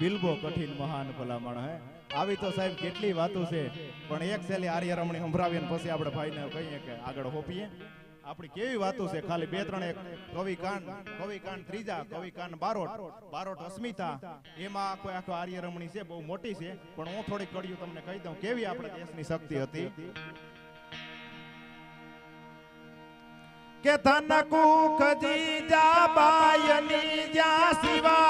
બિલ્બો કઠિન મહાન ભલામણ છે આવી તો સાહેબ કેટલી વાતો છે પણ એક સેલી આર્યરમણી સંભરાવી ને પછી આપણે ભાઈને કહીએ કે આગળ હોપીએ આપણી કેટલી વાતો છે ખાલી બે ત્રણ એક કવિકાન કવિકાન ત્રીજા કવિકાન બારોટ બારોટ અસ્મિતા એમાં કોઈ આ તો આર્યરમણી છે બહુ મોટી છે પણ હું થોડી કડ્યું તમને કહી દઉં કેવી આપડે દેશની શક્તિ હતી કે તનકુ કદી જા બાયની જાસવા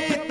कभी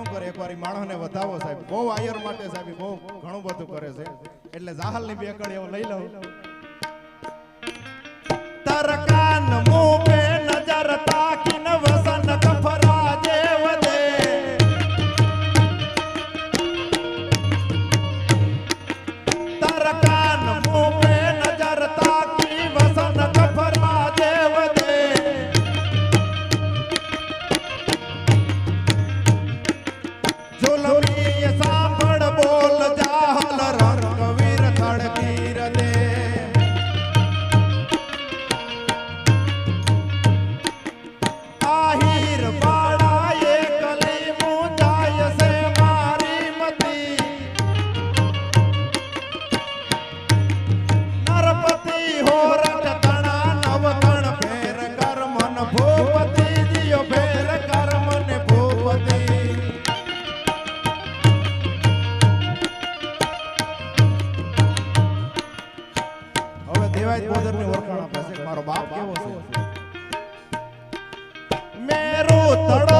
ઘણું કરે એકવાર માણસને વધાવો સાહેબ બહુ આયર માટે સાહેબ બહુ ઘણું બધું કરે છે એટલે જાહલ ની બેકડી એવો લઈ લઉં તરકાન મો પે નજર તાકીન Bye-bye.